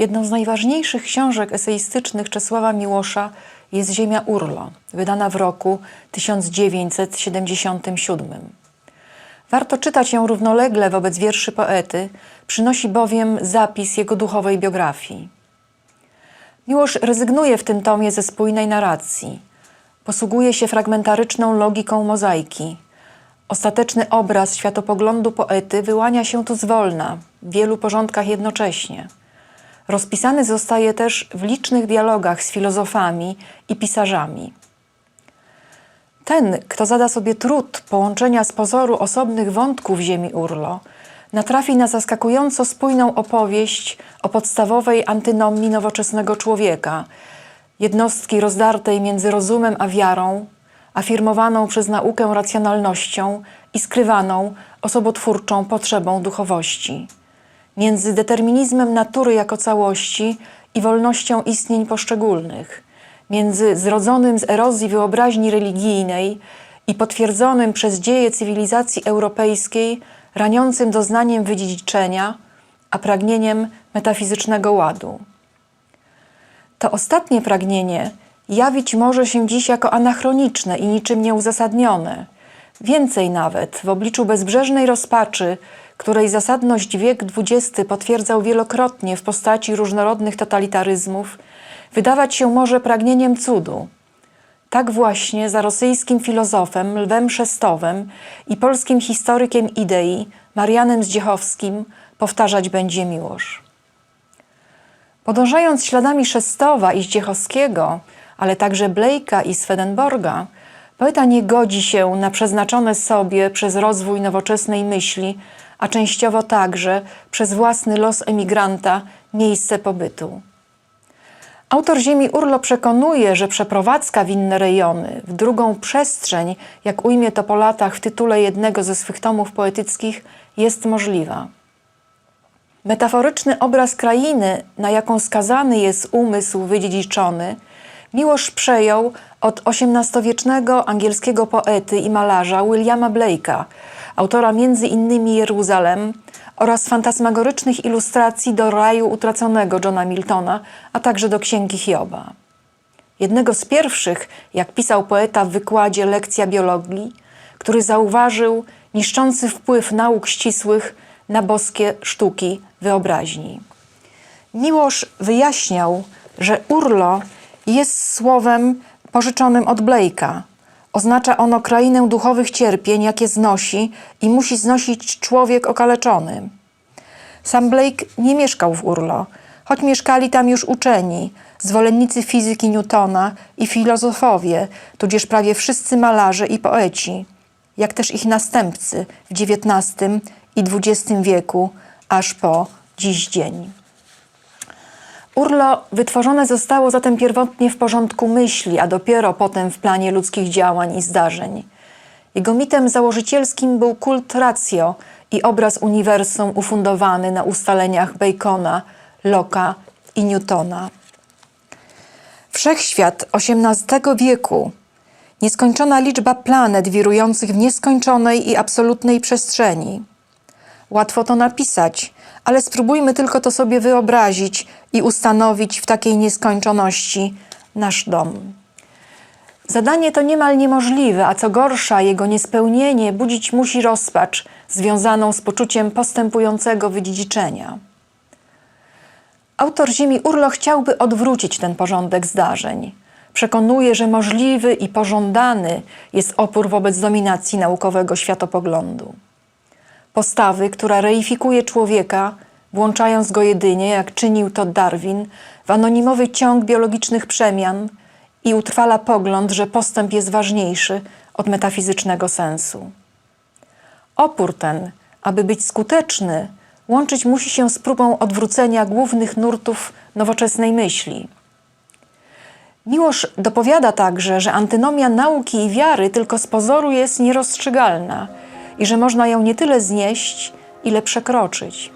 Jedną z najważniejszych książek eseistycznych Czesława Miłosza jest Ziemia Urlo, wydana w roku 1977. Warto czytać ją równolegle wobec wierszy poety, przynosi bowiem zapis jego duchowej biografii. Miłosz rezygnuje w tym tomie ze spójnej narracji. Posługuje się fragmentaryczną logiką mozaiki. Ostateczny obraz światopoglądu poety wyłania się tu zwolna, w wielu porządkach jednocześnie. Rozpisany zostaje też w licznych dialogach z filozofami i pisarzami. Ten, kto zada sobie trud połączenia z pozoru osobnych wątków ziemi Urlo, natrafi na zaskakująco spójną opowieść o podstawowej antynomii nowoczesnego człowieka, jednostki rozdartej między rozumem a wiarą, afirmowaną przez naukę racjonalnością i skrywaną osobotwórczą potrzebą duchowości, między determinizmem natury jako całości i wolnością istnień poszczególnych, między zrodzonym z erozji wyobraźni religijnej i potwierdzonym przez dzieje cywilizacji europejskiej raniącym doznaniem wydziedziczenia, a pragnieniem metafizycznego ładu. To ostatnie pragnienie jawić może się dziś jako anachroniczne i niczym nieuzasadnione. Więcej nawet, w obliczu bezbrzeżnej rozpaczy, której zasadność wiek XX potwierdzał wielokrotnie w postaci różnorodnych totalitaryzmów, wydawać się może pragnieniem cudu. Tak właśnie za rosyjskim filozofem Lwem Szestowem i polskim historykiem idei Marianem Zdziechowskim powtarzać będzie Miłosz. Podążając śladami Szestowa i Zdziechowskiego, ale także Blake'a i Swedenborga, poeta nie godzi się na przeznaczone sobie przez rozwój nowoczesnej myśli, a częściowo także przez własny los emigranta miejsce pobytu. Autor Ziemi Urlo przekonuje, że przeprowadzka w inne rejony, w drugą przestrzeń, jak ujmie to po latach w tytule jednego ze swych tomów poetyckich, jest możliwa. Metaforyczny obraz krainy, na jaką skazany jest umysł wydziedziczony, Miłosz przejął od XVIII-wiecznego angielskiego poety i malarza Williama Blake'a, autora innymi Jeruzalem oraz fantasmagorycznych ilustracji do raju utraconego Johna Miltona, a także do księgi Hioba. Jednego z pierwszych, jak pisał poeta w wykładzie Lekcja biologii, który zauważył niszczący wpływ nauk ścisłych na boskie sztuki wyobraźni. Miłosz wyjaśniał, że urlo jest słowem pożyczonym od Blake'a. Oznacza ono krainę duchowych cierpień, jakie znosi i musi znosić człowiek okaleczony. Sam Blake nie mieszkał w Urlo, choć mieszkali tam już uczeni, zwolennicy fizyki Newtona i filozofowie, tudzież prawie wszyscy malarze i poeci, jak też ich następcy w XIX i XX wieku, aż po dziś dzień. Urlo wytworzone zostało zatem pierwotnie w porządku myśli, a dopiero potem w planie ludzkich działań i zdarzeń. Jego mitem założycielskim był kult ratio i obraz uniwersum ufundowany na ustaleniach Bacona, Locke'a i Newtona. Wszechświat XVIII wieku, nieskończona liczba planet wirujących w nieskończonej i absolutnej przestrzeni. Łatwo to napisać, ale spróbujmy tylko to sobie wyobrazić i ustanowić w takiej nieskończoności nasz dom. Zadanie to niemal niemożliwe, a co gorsza, jego niespełnienie budzić musi rozpacz związaną z poczuciem postępującego wydziedziczenia. Autor Ziemi Urlo chciałby odwrócić ten porządek zdarzeń. Przekonuje, że możliwy i pożądany jest opór wobec dominacji naukowego światopoglądu postawy, która reifikuje człowieka, włączając go jedynie, jak czynił to Darwin, w anonimowy ciąg biologicznych przemian i utrwala pogląd, że postęp jest ważniejszy od metafizycznego sensu. Opór ten, aby być skuteczny, łączyć musi się z próbą odwrócenia głównych nurtów nowoczesnej myśli. Miłosz dopowiada także, że antynomia nauki i wiary tylko z pozoru jest nierozstrzygalna – i że można ją nie tyle znieść, ile przekroczyć.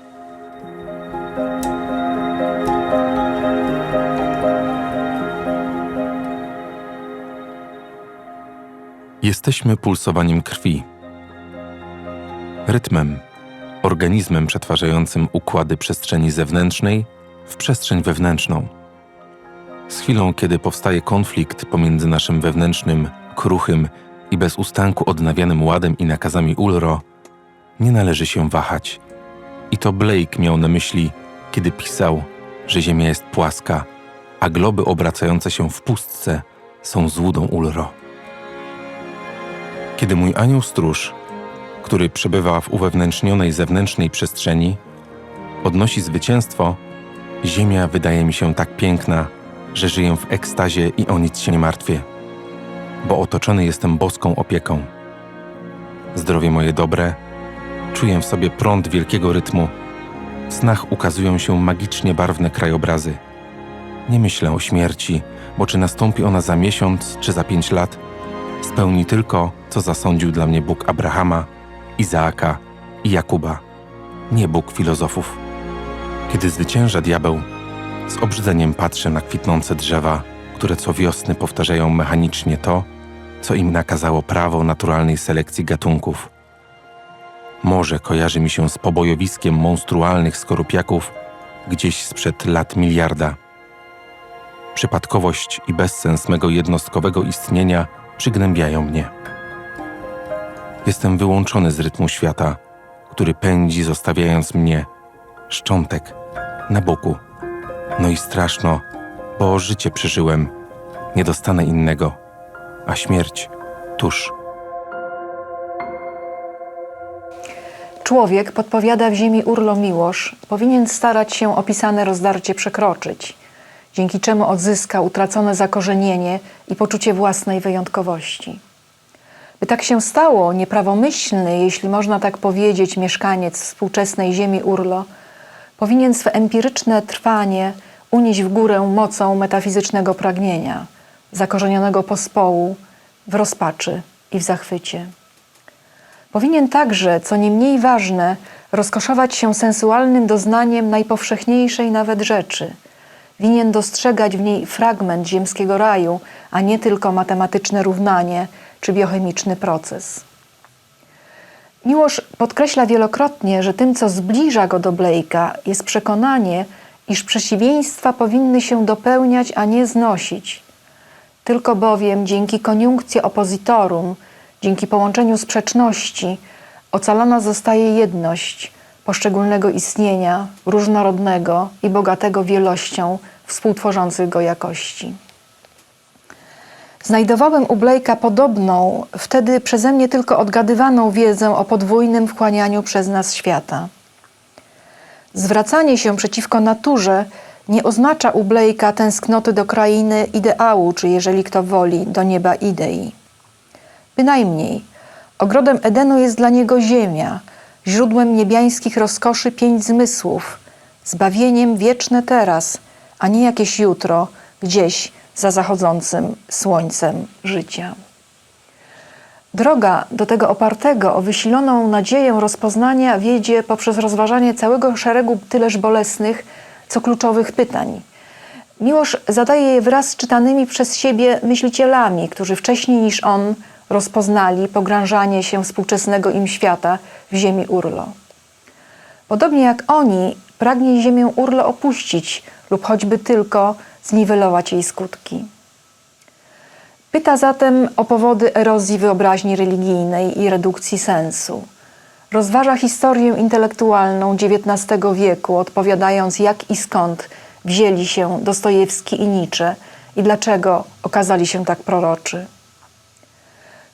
Jesteśmy pulsowaniem krwi, rytmem, organizmem przetwarzającym układy przestrzeni zewnętrznej w przestrzeń wewnętrzną. Z chwilą, kiedy powstaje konflikt pomiędzy naszym wewnętrznym, kruchym i bez ustanku odnawianym ładem i nakazami Ulro, nie należy się wahać. I to Blake miał na myśli, kiedy pisał, że Ziemia jest płaska, a globy obracające się w pustce są złudą Ulro. Kiedy mój anioł stróż, który przebywa w uwewnętrznionej zewnętrznej przestrzeni, odnosi zwycięstwo, Ziemia wydaje mi się tak piękna, że żyję w ekstazie i o nic się nie martwię, bo otoczony jestem boską opieką. Zdrowie moje dobre, czuję w sobie prąd wielkiego rytmu. W snach ukazują się magicznie barwne krajobrazy. Nie myślę o śmierci, bo czy nastąpi ona za miesiąc czy za pięć lat, spełni tylko, co zasądził dla mnie Bóg Abrahama, Izaaka i Jakuba, nie Bóg filozofów. Kiedy zwycięża diabeł, z obrzydzeniem patrzę na kwitnące drzewa, które co wiosny powtarzają mechanicznie to, co im nakazało prawo naturalnej selekcji gatunków. Morze kojarzy mi się z pobojowiskiem monstrualnych skorupiaków gdzieś sprzed lat miliarda. Przypadkowość i bezsens mego jednostkowego istnienia przygnębiają mnie. Jestem wyłączony z rytmu świata, który pędzi, zostawiając mnie, szczątek, na boku. No i straszno, bo życie przeżyłem, nie dostanę innego, a śmierć tuż. Człowiek, podpowiada w ziemi Urlo Miłosz, powinien starać się opisane rozdarcie przekroczyć, dzięki czemu odzyska utracone zakorzenienie i poczucie własnej wyjątkowości. By tak się stało, nieprawomyślny, jeśli można tak powiedzieć, mieszkaniec współczesnej ziemi Urlo, powinien swe empiryczne trwanie unieść w górę mocą metafizycznego pragnienia, zakorzenionego pospołu, w rozpaczy i w zachwycie. Powinien także, co nie mniej ważne, rozkoszować się sensualnym doznaniem najpowszechniejszej nawet rzeczy. Winien dostrzegać w niej fragment ziemskiego raju, a nie tylko matematyczne równanie czy biochemiczny proces. Miłosz podkreśla wielokrotnie, że tym, co zbliża go do Blake'a, jest przekonanie, iż przeciwieństwa powinny się dopełniać, a nie znosić. Tylko bowiem dzięki koniunkcji opozitorum, dzięki połączeniu sprzeczności, ocalona zostaje jedność poszczególnego istnienia, różnorodnego i bogatego wielością współtworzących go jakości. Znajdowałem u Blake'a podobną, wtedy przeze mnie tylko odgadywaną wiedzę o podwójnym wchłanianiu przez nas świata. Zwracanie się przeciwko naturze nie oznacza u Blake'a tęsknoty do krainy ideału, czy jeżeli kto woli, do nieba idei. Bynajmniej, ogrodem Edenu jest dla niego ziemia, źródłem niebiańskich rozkoszy pięć zmysłów, zbawieniem wieczne teraz, a nie jakieś jutro, gdzieś za zachodzącym słońcem życia. Droga do tego opartego o wysiloną nadzieję rozpoznania wiedzie poprzez rozważanie całego szeregu tyleż bolesnych, co kluczowych pytań. Miłosz zadaje je wraz z czytanymi przez siebie myślicielami, którzy wcześniej niż on rozpoznali pogrążanie się współczesnego im świata w ziemi Urlo. Podobnie jak oni, pragnie ziemię Urlo opuścić lub choćby tylko zniwelować jej skutki. Pyta zatem o powody erozji wyobraźni religijnej i redukcji sensu. Rozważa historię intelektualną XIX wieku, odpowiadając jak i skąd wzięli się Dostojewski i Nietzsche i dlaczego okazali się tak proroczy.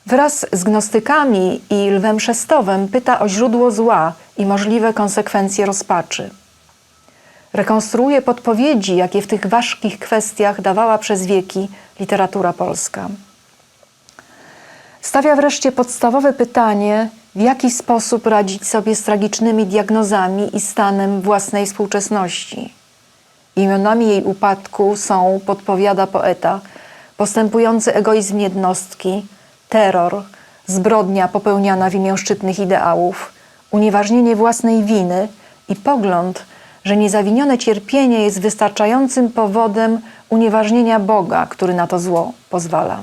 Wraz z gnostykami i Lwem Szestowem pyta o źródło zła i możliwe konsekwencje rozpaczy. Rekonstruuje podpowiedzi, jakie w tych ważkich kwestiach dawała przez wieki literatura polska. Stawia wreszcie podstawowe pytanie, w jaki sposób radzić sobie z tragicznymi diagnozami i stanem własnej współczesności. Imionami jej upadku są, podpowiada poeta, postępujący egoizm jednostki, terror, zbrodnia popełniana w imię szczytnych ideałów, unieważnienie własnej winy i pogląd, że niezawinione cierpienie jest wystarczającym powodem unieważnienia Boga, który na to zło pozwala.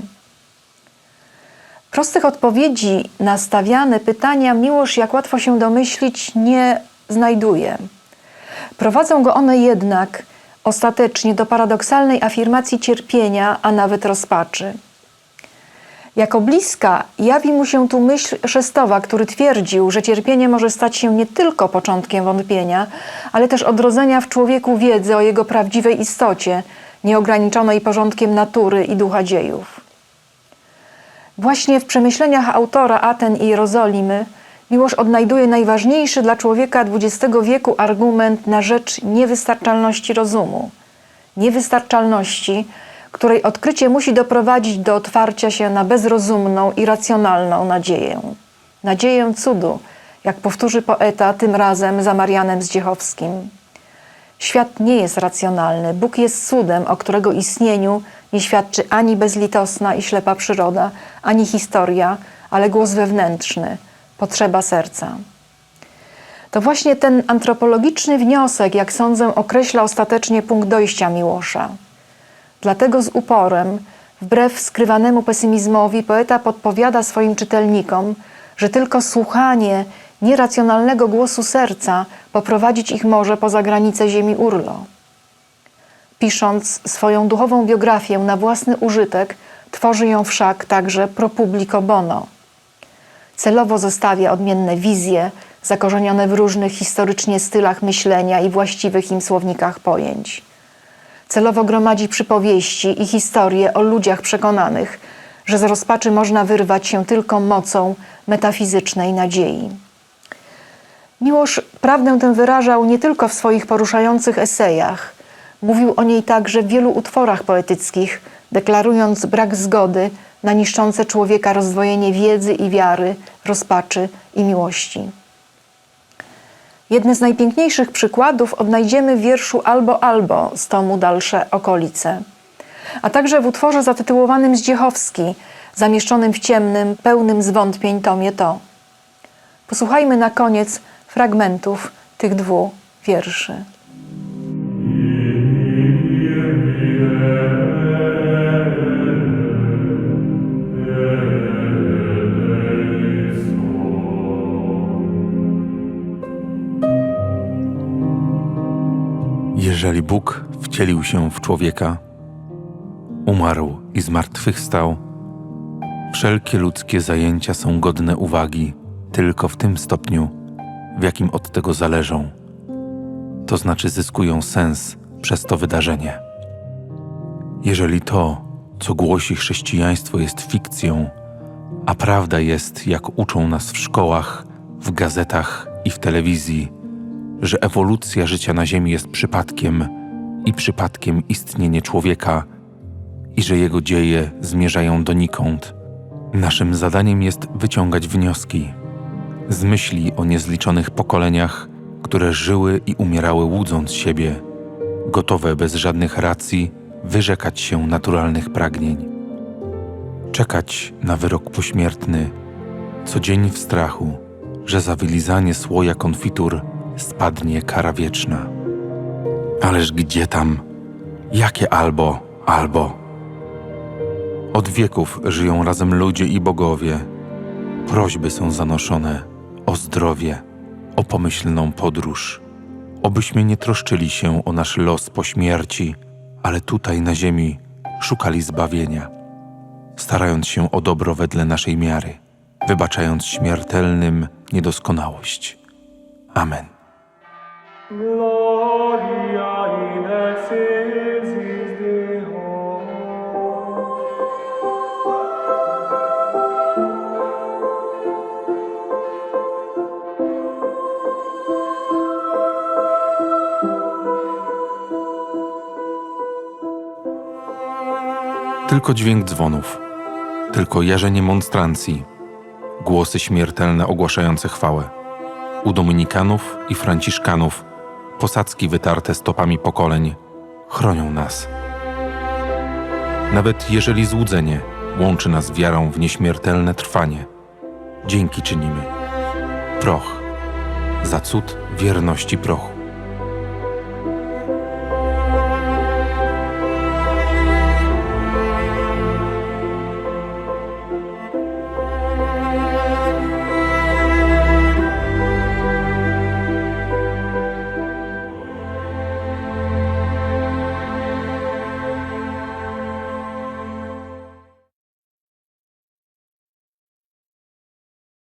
Prostych odpowiedzi na stawiane pytania miłość, jak łatwo się domyślić, nie znajduje. Prowadzą go one jednak ostatecznie do paradoksalnej afirmacji cierpienia, a nawet rozpaczy. Jako bliska jawi mu się tu myśl Szestowa, który twierdził, że cierpienie może stać się nie tylko początkiem wątpienia, ale też odrodzenia w człowieku wiedzy o jego prawdziwej istocie, nieograniczonej porządkiem natury i ducha dziejów. Właśnie w przemyśleniach autora Aten i Jerozolimy Miłosz odnajduje najważniejszy dla człowieka XX wieku argument na rzecz niewystarczalności rozumu. Niewystarczalności, której odkrycie musi doprowadzić do otwarcia się na bezrozumną i racjonalną nadzieję. Nadzieję cudu, jak powtórzy poeta tym razem za Marianem Zdziechowskim. Świat nie jest racjonalny. Bóg jest cudem, o którego istnieniu nie świadczy ani bezlitosna i ślepa przyroda, ani historia, ale głos wewnętrzny, potrzeba serca. To właśnie ten antropologiczny wniosek, jak sądzę, określa ostatecznie punkt dojścia Miłosza. Dlatego z uporem, wbrew skrywanemu pesymizmowi, poeta podpowiada swoim czytelnikom, że tylko słuchanie nieracjonalnego głosu serca poprowadzić ich może poza granice ziemi Urlo. Pisząc swoją duchową biografię na własny użytek, tworzy ją wszak także pro publico bono. Celowo zostawia odmienne wizje, zakorzenione w różnych historycznie stylach myślenia i właściwych im słownikach pojęć. Celowo gromadzi przypowieści i historie o ludziach przekonanych, że z rozpaczy można wyrwać się tylko mocą metafizycznej nadziei. Miłosz prawdę tę wyrażał nie tylko w swoich poruszających esejach. Mówił o niej także w wielu utworach poetyckich, deklarując brak zgody na niszczące człowieka rozdwojenie wiedzy i wiary, rozpaczy i miłości. Jedne z najpiękniejszych przykładów odnajdziemy w wierszu Albo Albo z tomu Dalsze Okolice, a także w utworze zatytułowanym Zdziechowski, zamieszczonym w ciemnym, pełnym zwątpień tomie to. Posłuchajmy na koniec fragmentów tych dwóch wierszy. Jeżeli Bóg wcielił się w człowieka, umarł i zmartwychwstał, wszelkie ludzkie zajęcia są godne uwagi tylko w tym stopniu, w jakim od tego zależą, to znaczy zyskują sens przez to wydarzenie. Jeżeli to, co głosi chrześcijaństwo, jest fikcją, a prawda jest, jak uczą nas w szkołach, w gazetach i w telewizji, że ewolucja życia na Ziemi jest przypadkiem i przypadkiem istnienie człowieka i że jego dzieje zmierzają donikąd. Naszym zadaniem jest wyciągać wnioski z myśli o niezliczonych pokoleniach, które żyły i umierały łudząc siebie, gotowe bez żadnych racji wyrzekać się naturalnych pragnień, czekać na wyrok pośmiertny, co dzień w strachu, że za wylizanie słoja konfitur spadnie kara wieczna. Ależ gdzie tam? Jakie albo, albo? Od wieków żyją razem ludzie i bogowie. Prośby są zanoszone o zdrowie, o pomyślną podróż. Obyśmy nie troszczyli się o nasz los po śmierci, ale tutaj na ziemi szukali zbawienia, starając się o dobro wedle naszej miary, wybaczając śmiertelnym niedoskonałość. Amen. Gloria Tylko dźwięk dzwonów, tylko jarzenie monstrancji, głosy śmiertelne ogłaszające chwałę. U dominikanów i franciszkanów posadzki wytarte stopami pokoleń chronią nas. Nawet jeżeli złudzenie łączy nas wiarą w nieśmiertelne trwanie, dzięki czynimy. Proch za cud wierności prochu.